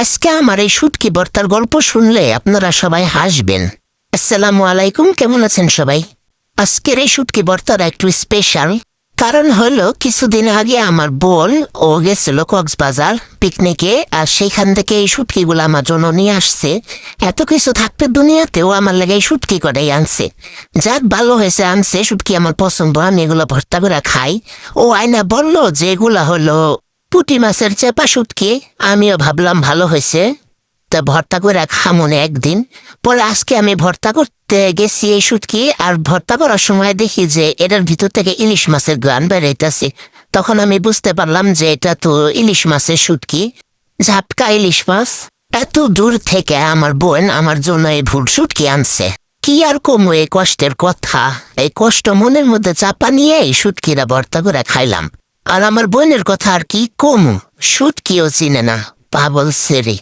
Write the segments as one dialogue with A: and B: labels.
A: আজকে আমার এই সুটকি বর্তার গল্প শুনলে আপনারা সবাই হাসবেন। আসসালামু আলাইকুম, কেমন আছেন সবাই? আজকের এই সুটকি বর্তার একটু স্পেশাল কারণ হলো কিছুদিন আগে আমার বোন ও গেছিল কক্সবাজার পিকনিকে আর সেইখান থেকে এই সুটকিগুলো আমার জন্য নিয়ে আসছে। এত কিছু থাকতে দুনিয়াতেও আমার লাগে এই সুটকি করেই আনছে। যাক, ভালো হয়েছে আনছে, সুটকি আমার পছন্দ, আমি এগুলো ভর্তা করে খাই। ও আয়না বলল যে এগুলা হলো পুঁটি মাছের চেপা শুটকি, আমিও ভাবলাম ভালো হয়েছে। তা ভর্তা করে খামনে একদিন। পরে আজকে আমি ভর্তা করতে গেছি এই শুটকি, আর ভর্তা করার সময় দেখি যে এটার ভিতর থেকে ইলিশ মাছের গান বেড়াইতেছে তখন আমি বুঝতে পারলাম যে এটা তো ইলিশ মাছের শুটকি। ঝাপকা ইলিশ মাছ। এত দূর থেকে আমার বোন আমার জন্য এই ভুল শুটকি আনছে। কি আর কমু এই কষ্টের কথা। এই কষ্ট মনের মধ্যে চাপা নিয়ে এই শুটকিরা ভর্তা করে খাইলাম। আর আমার বোনের কথা আর কি কমু? শুটকিও চিনে না পাবল সেরি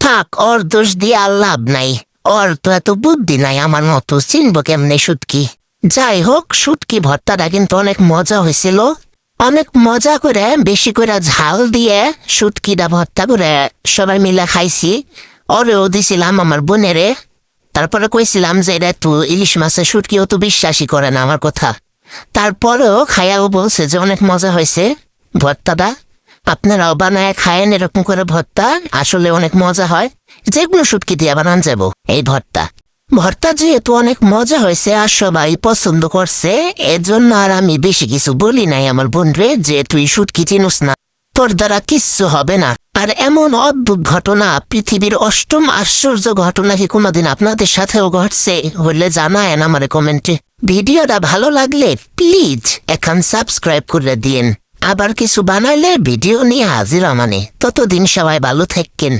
A: থাক, ওর দোষ দিয়ে আর লাভ নাই। ওর তো এত বুদ্ধি নাই, আমার মতো চিনব কেমনে শুটকি যাই হোক শুটকি ভর্তাটা কিন্তু অনেক মজা হয়েছিল। অনেক মজা করে, বেশি করে ঝাল দিয়ে শুটকিটা ভর্তা করে সবাই মিলে খাইছি। ওরেও দিছিলাম আমার বোনেরে। তারপরে কইছিলাম যে এটা তো ইলিশ মাছের শুটকিও তো বিশ্বাসই করে না আমার কথা। তারপরেও খায়াও বলছে যে অনেক মজা হয়েছে। ভর্তাটা। আপনারাও বানায় খায়েন এরকম করে ভর্তা, আসলে অনেক মজা হয়। যেগুলো শুটকি দিয়ে বানান যাব, এই ভর্তা। ভর্তা যেহেতু অনেক মজা হয়েছে আর সবাই পছন্দ করছে, এজন্য আর আমি বেশি কিছু বলি নাই আমার বোন রে যে তুই শুটকি চিনুস না। তোর দ্বারা কিচ্ছু হবে না। আর এমন অদ্ভুত ঘটনা, পৃথিবীর অষ্টম আশ্চর্য ঘটনা কি কোনোদিন আপনাদের সাথেও ঘটছে, হলে জানায়েন আমার কমেন্টে। ভিডিওটা ভালো লাগলে প্লিজ এখন সাবস্ক্রাইব করে দিন। আবার কিছু বানাইলে ভিডিও নিয়ে হাজির মানে ততদিন সবাই ভালো থাকেন